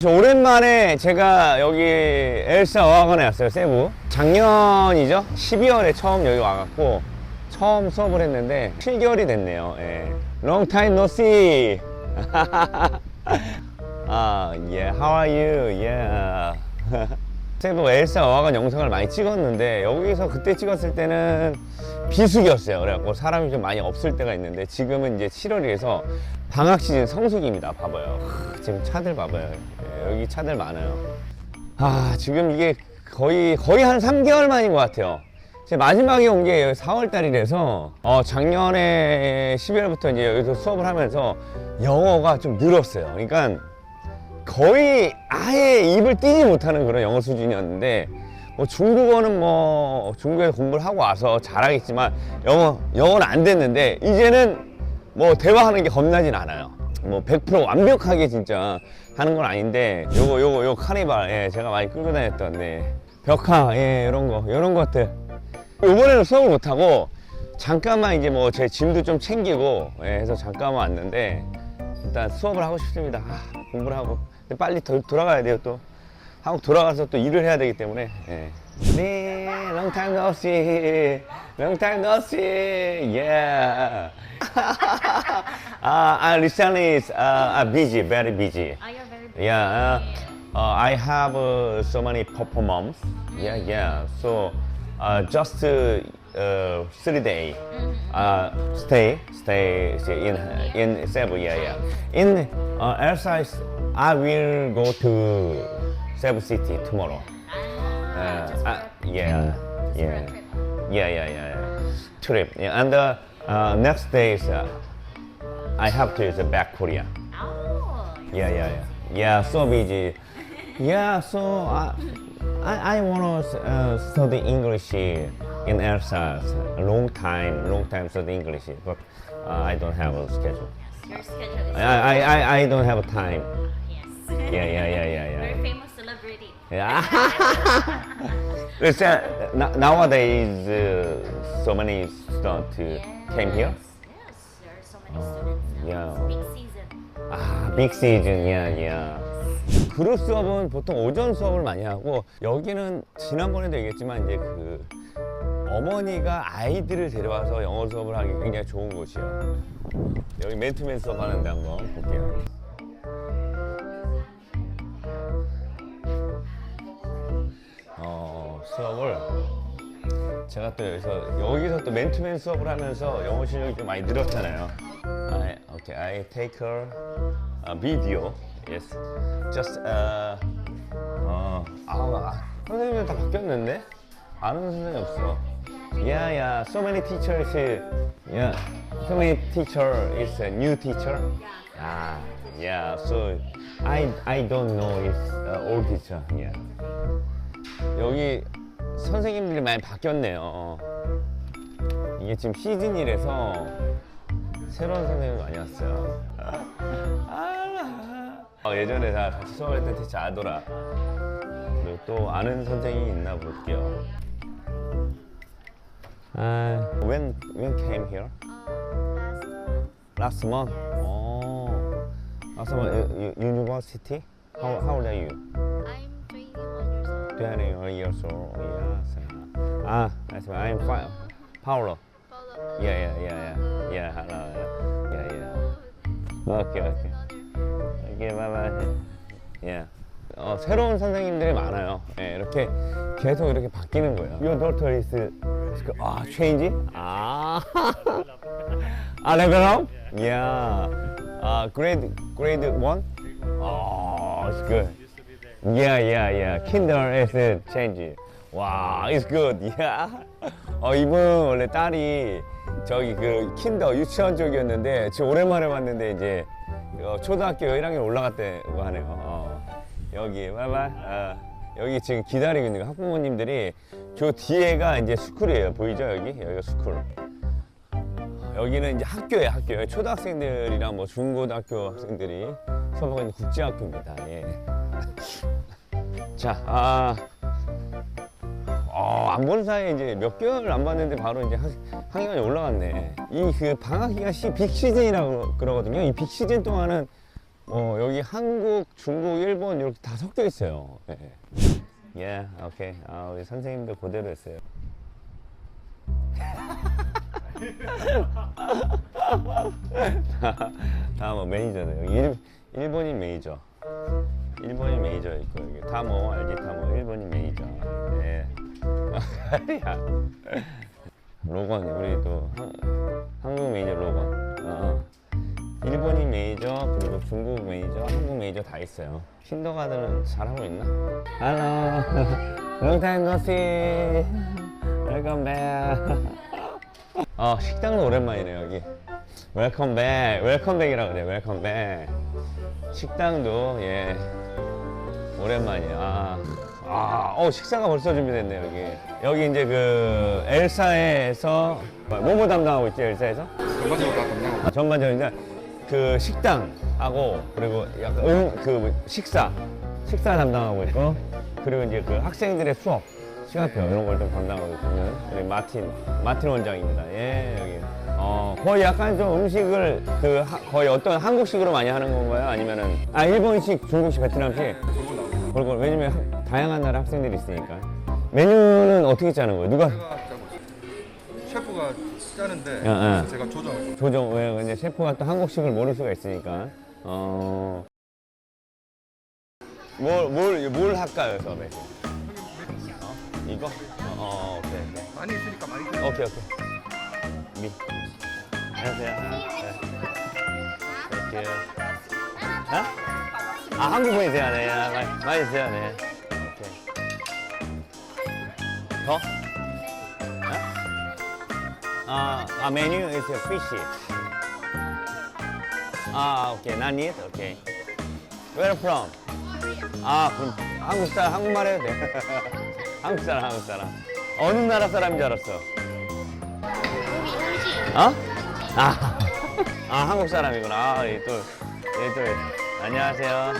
저 오랜만에 제가 여기 엘사 어학원에 왔어요, 세부. 작년이죠? 12월에 처음 여기 와갖고 처음 수업을 했는데 7개월이 됐네요. 예. Long time no see. 아, yeah. How are you? Yeah. 세부 엘사 어학원 영상을 많이 찍었는데 여기서 그때 찍었을 때는 비수기였어요. 그래갖고 사람이 좀 많이 없을 때가 있는데 지금은 이제 7월이라서 방학 시즌 성수기입니다. 봐봐요. 크, 지금 차들 봐봐요. 예, 여기 차들 많아요. 아, 지금 이게 거의, 거의 한 3개월 만인 것 같아요. 제 마지막에 온 게 4월 달이라서, 어, 작년에 12월부터 이제 여기서 수업을 하면서 영어가 좀 늘었어요. 그러니까 거의 아예 입을 띄지 못하는 그런 영어 수준이었는데, 뭐 중국어는 뭐 중국에서 공부를 하고 와서 잘하겠지만 영어 영어는 안 됐는데 이제는 뭐 대화하는 게 겁나진 않아요. 뭐 100% 완벽하게 진짜 하는 건 아닌데 요거 요거 요 카니발 예 제가 많이 끌고 다녔던 네 벽화 예 이런 거 이런 것들 이번에는 수업을 못 하고 잠깐만 이제 뭐 제 짐도 좀 챙기고 예, 해서 잠깐만 왔는데 일단 수업을 하고 싶습니다. 아, 공부를 하고 빨리 더, 돌아가야 돼요 또. 한국 돌아가서 또 일을 해야 되기 때문에 예. 네, long time no see, long time no see, yeah. uh, I recently is uh, uh, busy, very busy. Oh, you're very busy. Yeah, uh, uh, I have uh, so many performance. Yeah, yeah. So uh, just uh, uh, three day uh, stay, stay, stay in in Cebu. Yeah, yeah. In uh, Elsa, I will go to Cebu City tomorrow. Ah, Uh, uh, yeah, yeah, for a trip. yeah, yeah, yeah, yeah. Trip. Yeah, and uh, uh, next day is uh, I have to is back Korea. Oh, Yeah, yeah, yeah. Yeah, so busy. Yeah, so I, I, I want to uh, study English in Elsass. a long time, long time study English, but uh, I don't have a schedule. Yes, your schedule is. I, I, I, I don't have a time. Yes. Yeah, yeah, yeah, yeah, yeah. Very famous celebrity. Yeah. Listen, uh, nowadays, uh, so many students yes. came here. Yes, there are so many students. Now. Yeah. It's big season. Ah, big season. Yeah, yeah. 그룹 수업은 보통 오전 수업을 많이 하고 여기는 지난번에도 얘기했지만 이제 그 어머니가 아이들을 데려와서 영어 수업을 하기 굉장히 좋은 곳이에요. 여기 맨투맨 수업 하는데 한번 볼게요. 어, 수업을 제가 또 여기서 여기서 또 맨투맨 수업을 하면서 영어 실력이 좀 많이 늘었잖아요. I, okay, I take her a video. Yes, just uh, 어, 아, 아, 선생님들 다 바뀌었는데 아는 선생님 없어. Yeah, yeah, so many teachers. Yeah, so many teacher is a new teacher. Ah, yeah. So I I don't know if uh, old teacher. Yeah. 여기 선생님들이 많이 바뀌었네요. 이게 지금 시즌이라서 새로운 선생님이 많이 왔어요. 아, 어, 예전에 다 같이 수업할 때 진짜 아더라. 그리고 또 아는 선생님이 있나 볼게요. 아, when when came here? Last month. Oh, last month. uh, u- University? How how old are you? I'm 21 years 21 years old. old. Yes. Ah, that's right. I'm fine. Paulo. Follow. Yeah, yeah, yeah, yeah. Yeah, hello. Yeah, yeah. Okay, okay. Bye bye. Yeah. 어, 새로운 선생님들이 많아요. 예, 이렇게 계속 이렇게 바뀌는 거예요. Your daughter is 아, change? 아. 아, level up? Yeah. 아, grade grade 1? Oh, it's good. Yeah, yeah, yeah. Kinder is change. 와, it's good. Yeah. 어, 이분 원래 딸이 저기 그 킨더 유치원 쪽이었는데 지금 오랜만에 봤는데 이제 어, 초등학교 1학년 올라갔다고 하네요. 어, 여기 봐봐. 어, 여기 지금 기다리고 있는 거 학부모님들이 저 뒤에가 이제 스쿨이에요. 보이죠 여기? 여기가 스쿨. 여기는 이제 학교예요, 학교. 초등학생들이랑 뭐 중고등학교 학생들이 수업하고 국제학교입니다. 예. 자, 아, 어, 안본 사이에 이제 몇 개월 안 봤는데 바로 이제 학, 학년이 올라갔네. 이 그 방학 기간 시, 빅 시즌이라고 그러거든요. 이 빅 시즌 동안은 뭐 여기 한국, 중국, 일본 이렇게 다 섞여 있어요. 예. 예, 오케이. 아, 우리 선생님들 그대로 했어요. 다뭐 매니저들 일, 일본인 매니저 일본인 매니저 있고 다뭐 알지 다 뭐 일본인 매니저 예 야. 로건 우리 또 한, 한국 매니저 로건. 어. 일본인 매니저 그리고 중국 매니저 한국 매니저 다 있어요. 킨더가드는 잘하고 있나? No see welcome back. 아 식당은 오랜만이네 여기. 웰컴 백 웰컴 백이라 그래 웰컴 백 식당도 예. 오랜만이야. 아, 아, 어 식사가 벌써 준비됐네 여기. 여기 이제 그 엘사에서 뭐뭐 담당하고 있지 엘사에서? 전반적으로 다 담당하고 아, 전반적인 그 식당하고 그리고 약간 음 그 식사 식사 담당하고 있고 그리고 이제 그 학생들의 수업 시간표 이런 걸 좀 담당하고 있는 우리 마틴 마틴 원장입니다. 예 여기. 어 거의 약간 좀 음식을 그 하- 거의 어떤 한국식으로 많이 하는 건가요? 아니면은 아 일본식, 중국식, 베트남식? 그리고 왜냐면 학- 다양한 나라 학생들이 있으니까 메뉴는 어떻게 짜는 거예요? 누가 제가 짜고 있어요 셰프가 짜는데 야, 야. 그래서 제가 조정하고 조정 왜 이제 셰프가 또 한국식을 모를 수가 있으니까 어. 어뭘뭘 뭘 할까요, 선배? 어? 이거? 어, 어 오케이 오케이 많이 있으니까 많이 오케이 오케이 미 안녕하세요 네. 땡큐 어? 아 한국 분이세요 네 아, 많이, 많이 드세요 네 더? 어? 아, 아 메뉴 is fishy. 아, 오케이. 난 it. 오케이. Where from? 아, 한국 사람 한국말 해도 돼. 한국 사람 한국 사람. 어느 나라 사람인 줄 알았어. 어? 아. 아, 한국 사람이구나. 아, 또. 예, 또. 안녕하세요.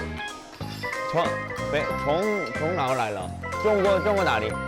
저, 배, 종, 종 나올 라일러. 쫑거, 쫑거 나리.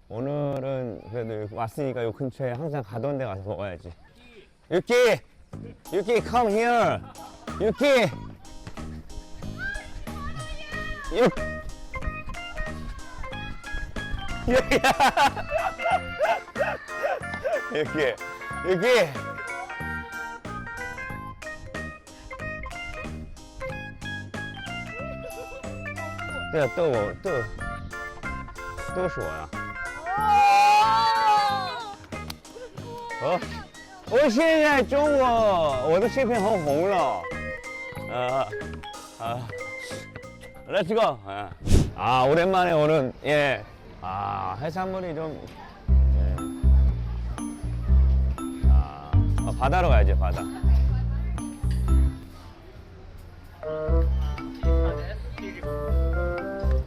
오늘은 그래도 여기 왔으니까 요 근처에 항상 가던 데 가서 먹어야지. 유키! 유키, come here! 유키! 유 유키! 유키! 对啊，逗我逗逗死我呀！ 哦，我现在中国我的视频很红了，啊啊，Let's go！아, 아 오랜만에 오는 예, 아 해산물이 좀 예. 아, 아, 바다로 가야지 바다.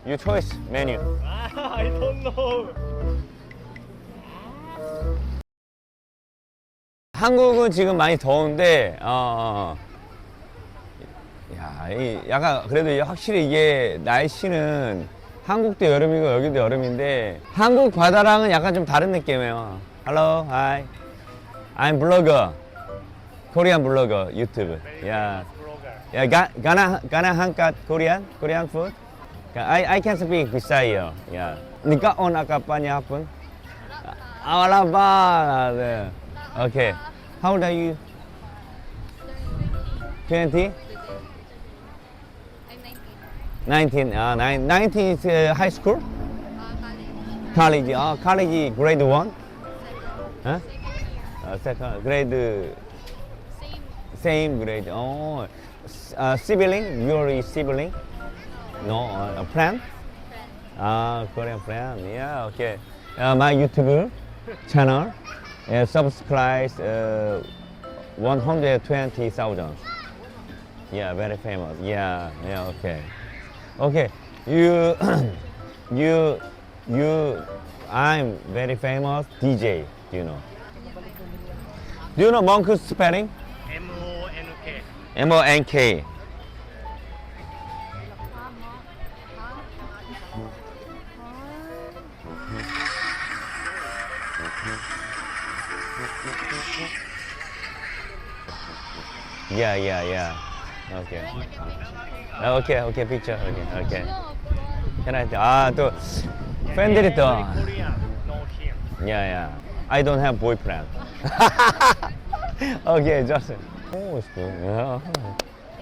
You choice menu. I don't know. 한국은 지금 많이 더운데, 어, 어. 야, 이 약간 그래도 이 확실히 이게 날씨는 한국도 여름이고 여기도 여름인데 한국 바다랑은 약간 좀 다른 느낌이에요. Hello, hi. I'm blogger. Korean blogger, YouTube. Yeah. Yeah, ga, gana gana hangkat Korean, Korean food. I I can speak Bisaya. Yeah. On akapanya hapon? Ah, wala pa. 네. Okay. How old are you? 20? I'm 19. 19. Uh, nine, 19 is uh, high school? Uh, college. College. Uh, college grade 1? Huh? Second year. Uh, second grade Same. same grade. Oh. Uh, sibling? You're sibling? No, uh, a friend? Friend. Ah, Korean friend. Yeah, okay. Uh, my YouTube channel uh, subscribes uh, 120,000. Yeah, very famous. Yeah, yeah, okay. Okay, you, you, you, I'm very famous DJ, do you know? Do you know Monk's spelling? M O N K. M-O-N-K. Yeah, yeah, yeah. Okay. 아, 오케이, 오케이, picture. 오케이, 오케이. Can I? 아, 또 팬들이 또. Yeah, yeah. I don't have boyfriend. okay, just. Oh, it's good. Yeah.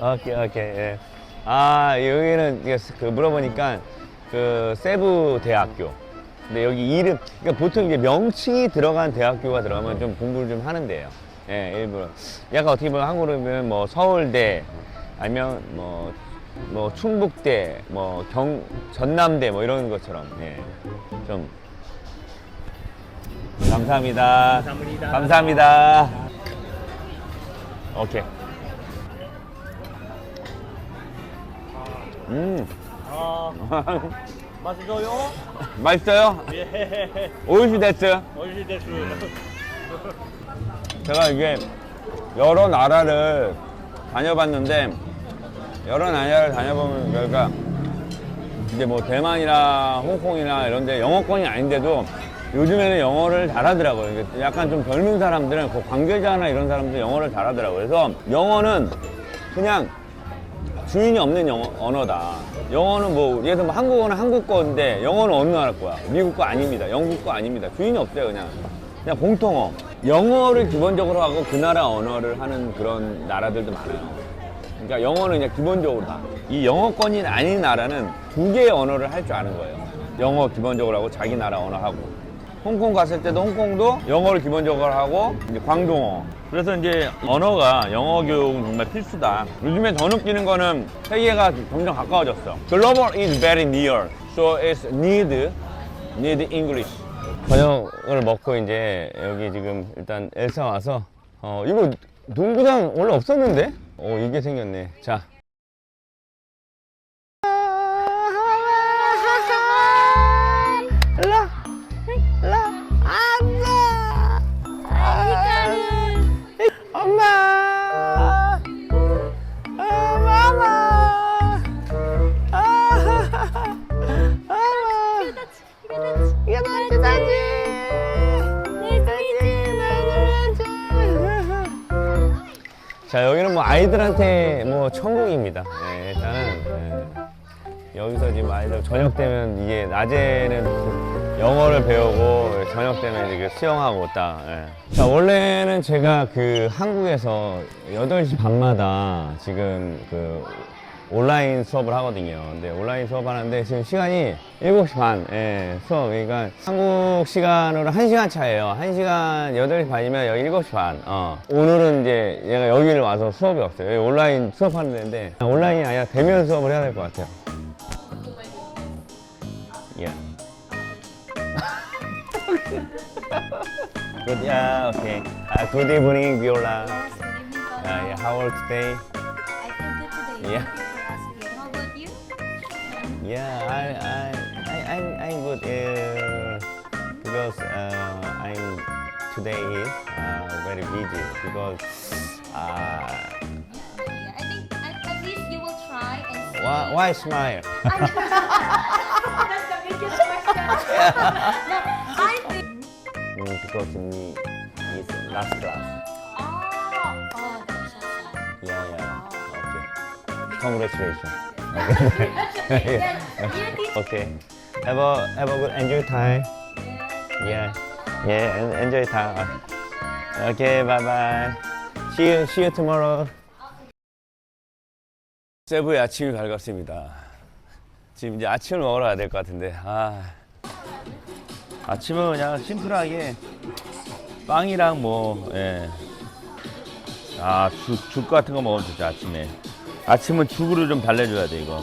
Okay, okay. 예. 아, 여기는 그 물어보니까 그 세부 대학교. 근데 여기 이름, 그러니까 보통 이제 명칭이 들어간 대학교가 들어가면 좀 공부를 좀 하는데요. 예, 일부러. 약간 어떻게 보면 한국으로 보면 뭐 서울대, 아니면 뭐, 뭐 충북대, 뭐 경, 전남대 뭐 이런 것처럼, 예. 좀 감사합니다. 감사합니다. 감사합니다. 오케이. 음, 아, 맛있어요? 맛있어요? 예. 오이시 됐어요? 어디 됐어? 제가 이게 여러 나라를 다녀봤는데 여러 나라를 다녀보면 그러니까 이제 뭐 대만이나 홍콩이나 이런 데 영어권이 아닌데도 요즘에는 영어를 잘하더라고요. 약간 좀 젊은 사람들은 그 관계자나 이런 사람들 영어를 잘하더라고요. 그래서 영어는 그냥 주인이 없는 영어, 언어다. 영어는 뭐, 예를 들면 한국어는 한국 거인데 영어는 어느 나라 거야? 미국 거 아닙니다. 영국 거 아닙니다. 주인이 없어요, 그냥. 그냥 공통어. 영어를 기본적으로 하고 그 나라 언어를 하는 그런 나라들도 많아요. 그러니까 영어는 그냥 기본적으로 다. 이 영어권이 아닌 나라는 두 개의 언어를 할 줄 아는 거예요. 영어 기본적으로 하고 자기 나라 언어 하고. 홍콩 갔을 때도 홍콩도 영어를 기본적으로 하고 이제 광동어. 그래서 이제 언어가 영어 교육은 정말 필수다. 요즘에 더 느끼는 거는 세계가 점점 가까워졌어. Global is very near, so it's need need English. 저녁을 먹고 이제 여기 지금 일단 엘사 와서 어 이거 농구장 원래 없었는데? 어 이게 생겼네. 자. 자 여기는 뭐 아이들한테 뭐 천국입니다. 네, 일단은 네. 여기서 지금 아이들 저녁 되면 이게 낮에는 영어를 배우고 저녁 되면 그 수영하고 딱. 예. 자 원래는 제가 그 한국에서 8시 반마다 지금 그 온라인 수업을 하거든요. 근데 온라인 수업 하는데 지금 시간이 7시 반, 예, 수업. 그러니까 한국 시간으로 1시간 차예요. 1시간 8시 반이면 여기 7시 반. 어. 오늘은 이제 얘가 여기를 와서 수업이 없어요. 여기 온라인 수업하는 데인데 온라인이 아니라 대면 수업을 해야 될 것 같아요. 예. Good, yeah, okay. Uh, good evening, Viola. Uh, yeah, how are you today? I think today. Yeah. Yeah, I, I, I, I'm, I'm good uh, because uh, I'm today is uh, very busy because uh, Yeah, I think at, at least you will try and see. why, why smile? That's the biggest question. no, I think. Mm, because me is last class. Oh, oh, that's so sad. Yeah, yeah. Okay. Congratulations. Okay. Have a have a good enjoy time. Yeah. Yeah, en- enjoy time. Okay, bye bye. See you see you tomorrow. 세부의 아침이 밝았습니다. 지금 이제 아침을 먹으러 가야 될 것 같은데. 아. 아침은 그냥 심플하게 빵이랑 뭐 예. 아, 죽, 죽 같은 거 먹으면 좋죠, 아침에. 아침은 죽으로 좀 달래줘야 돼, 이거.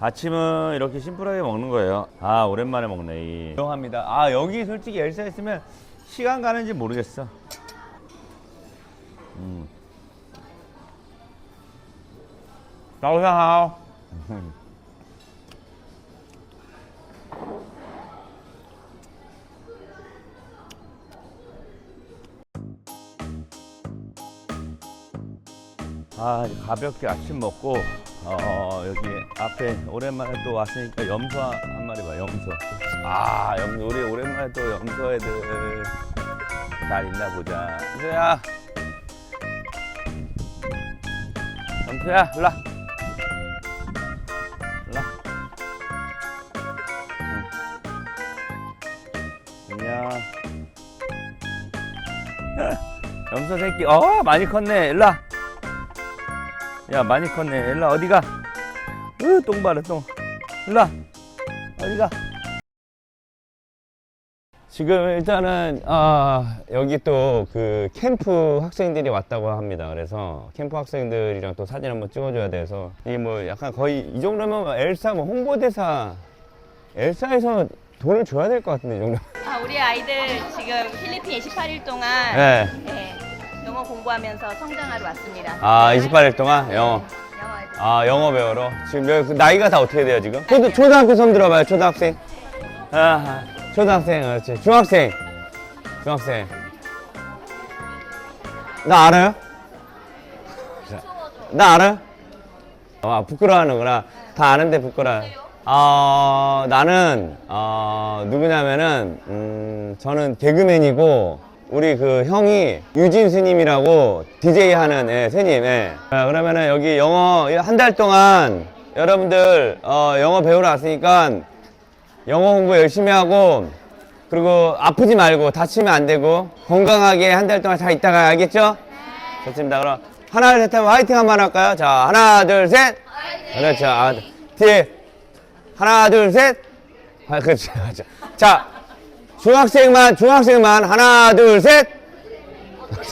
아침은 이렇게 심플하게 먹는 거예요. 아, 오랜만에 먹네. 이. 죄송합니다. 아, 여기 솔직히 엘사 있으면 시간 가는지 모르겠어. 음. 早上好。 아, 가볍게 아침 먹고 어, 여기 앞에 오랜만에 또 왔으니까 염소 한 마리 봐, 염소. 아, 염소 우리 오랜만에 또 염소 애들 잘 있나 보자. 염소야. 염소야, 와. 응. 안녕. 염소 새끼, 어, 많이 컸네. 와. 야 많이 컸네. 일라 어디가? 으똥 바르 똥. 일라 어디가? 지금 일단은 아 여기 또 그 캠프 학생들이 왔다고 합니다. 그래서 캠프 학생들이랑 또 사진 한번 찍어줘야 돼서. 이게 뭐 약간 거의 이 정도면 엘사 뭐 홍보대사 엘사에서 돈을 줘야 될 것 같은데 이 정도 아, 우리 아이들 지금 필리핀 28일 동안 네. 네, 공부하면서 성장하러 왔습니다. 아 28일 동안? 영어. 영어 애들. 아 영어 배우러 지금 몇- 그 나이가 다 어떻게 돼요 지금? 초등, 초등학교 손 들어봐요 초등학생. 아 초등학생 그렇지. 중학생. 중학생. 나 알아요? 나 알아요? 아 부끄러워하는구나. 다 아는데 부끄러워. 어, 나는 어, 누구냐면은 음, 저는 개그맨이고 우리 그 형이 유진 스님이라고 DJ 하는 예, 스님 예. 아, 그러면은 여기 영어 한 달 동안 여러분들 어, 영어 배우러 왔으니까 영어 공부 열심히 하고 그리고 아프지 말고 다치면 안 되고 건강하게 한 달 동안 잘 있다가 알겠죠? 좋습니다. 그럼 하나 둘셋 하면 화이팅 한번 할까요? 자 하나 둘 셋 그렇죠. 아, 뒤에 하나 둘 셋 아, 그렇죠. 그렇죠. 자 중학생만 중학생만. 하나 둘 셋.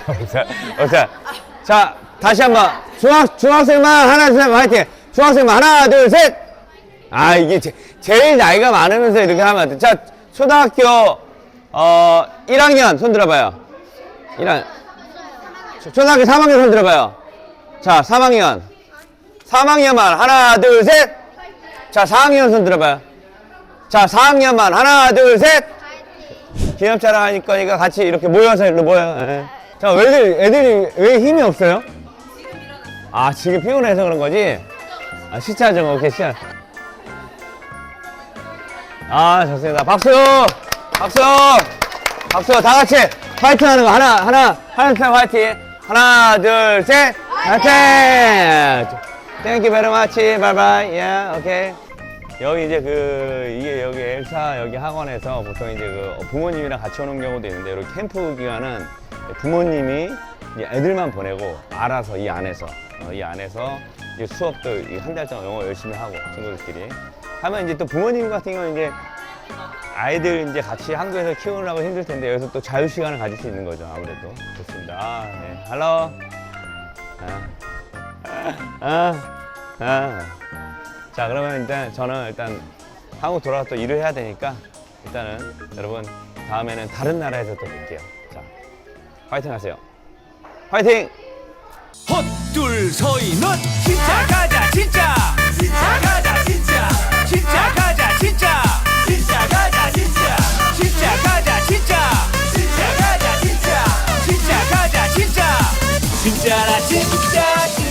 자, 자 다시 한 번. 중학 중학생만. 하나 둘 셋. 화이팅. 중학생만. 하나 둘 셋. 아 이게 제, 제일 나이가 많으면서 이렇게 하면 안 돼. 자 초등학교 어 1학년. 손 들어봐요. 1학년 초등학교 3학년 손 들어봐요. 자 3학년. 3학년만. 하나 둘 셋 자 4학년 손 들어봐요. 자 4학년만. 하나 둘 셋 기념 촬영하니까 거니까 같이 이렇게 모여서 일로 모여. 예. 자 애들, 애들이 왜 힘이 없어요? 아 지금 피곤해서 그런 거지? 아 시차 좀 오케이 시차. 아 좋습니다. 박수! 박수! 박수! 다 같이 파이팅 하는 거 하나 하나 하나 둘 파이팅. 하나 둘 셋 파이팅! 땡큐 베리 마치 바이바이 예 오케이 여기 이제 그 이게 여기 엘사 여기 학원에서 보통 이제 그 부모님이랑 같이 오는 경우도 있는데 이렇게 캠프 기간은 부모님이 이제 애들만 보내고 알아서 이 안에서 어, 이 안에서 이제 수업도 한 달 동안 영어 열심히 하고 친구들끼리 하면 이제 또 부모님 같은 경우는 이제 아이들 이제 같이 한국에서 키우느라고 힘들 텐데 여기서 또 자유 시간을 가질 수 있는 거죠 아무래도 좋습니다. 아, 네. 할로. 아. 아. 아. 자 그러면 일단 저는 일단 한국 돌아와서 또 일을 해야 되니까 일단은 여러분 다음에는 다른 나라에서 또 뵐게요. 자 화이팅 하세요. 화이팅! 헛둘 서인원 진짜 가자 진짜. 진짜 가자 진짜. 진짜 가자 진짜. 진짜 가자 진짜. 진짜 가자 진짜. 진짜 가자 진짜. 진짜 가자 진짜. 진짜라 진짜.